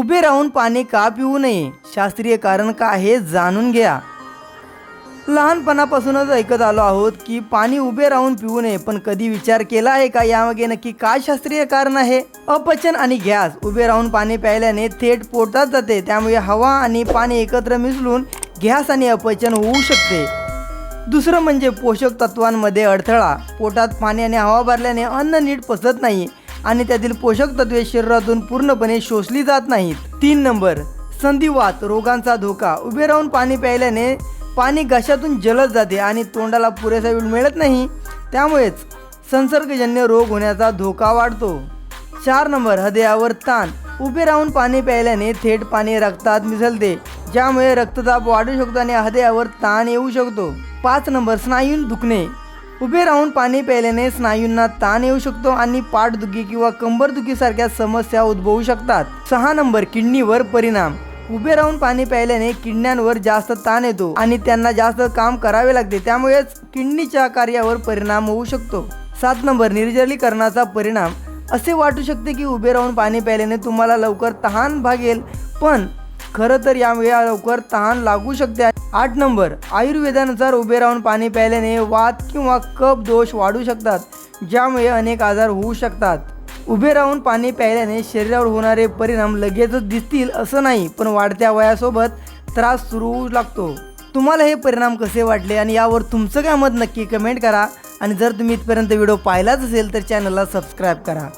उभे राहून पाणी का पिऊ नये? शास्त्रीय कारण का हे जाणून घ्या. लहानपणापासूनच ऐकत आलो आहोत की पाणी उभे राहून पिऊ नये पण कधी विचार केला आहे का यामागे नक्की काय शास्त्रीय कारण आहे? अपचन आणि गॅस उभे राहून पाणी प्यायल्याने थेट पोटात जाते त्यामुळे हवा आणि पाणी एकत्र मिसळून गॅस आणि अपचन होऊ शकते. दुसरं म्हणजे पोषक तत्वांमध्ये अडथळा पोटात पाणी आणि हवा भरल्याने अन्न नीट पचत नाही. आणि त्यातील पोषक तत्वे शरीरातून पूर्णपणे शोषली जात नाहीत. तीन नंबर संधिवात रोगांचा धोका. उभे राहून पाणी प्यायल्याने पाणी घशातून जलद जाते आणि तोंडाला पुरेसा वेळ मिळत नाही. त्यामुळेच संसर्गजन्य रोग होण्याचा धोका वाढतो. चार नंबर हृदयावर ताण. उभे राहून पाणी प्यायल्याने थेट पाणी रक्तात मिसळते ज्यामुळे रक्तदाब वाढू शकतो आणि हृदयावर ताण येऊ शकतो. पाच नंबर स्नायू दुखणे. उभे राहून पाणी प्यायल्याने स्नायूंना ताण येऊ शकतो आणि पाठदुखी किंवा कंबरदुखीसारख्या समस्या उद्भवू शकतात. सहा नंबर किडनीवर परिणाम. उभे राहून पाणी प्यायल्याने किडण्यांवर जास्त ताण येतो आणि त्यांना जास्त काम करावे लागते. त्यामुळेच किडनीच्या कार्यावर परिणाम होऊ शकतो. सात नंबर निर्जलीकरणाचा परिणाम. असे वाटू शकते की उभे राहून पाणी प्यायल्याने तुम्हाला लवकर तहान भागेल पण खरं तर यामुळे लवकर तहान लागू शकते. आठ नंबर आयुर्वेदानुसार उभे राहून पाणी प्यायल्याने वात किंवा कप दोष वाढू शकतात ज्यामुळे अनेक आजार होऊ शकतात. उभे राहून पाणी प्यायल्याने शरीरावर होणारे परिणाम लगेचच दिसतील असं नाही पण वाढत्या वयासोबत त्रास सुरू होऊ लागतो. तुम्हाला हे परिणाम कसे वाटले आणि यावर तुमचं काय मत नक्की कमेंट करा. आणि जर तुम्ही इथपर्यंत व्हिडिओ पाहिलाच असेल तर चॅनलला सबस्क्राईब करा.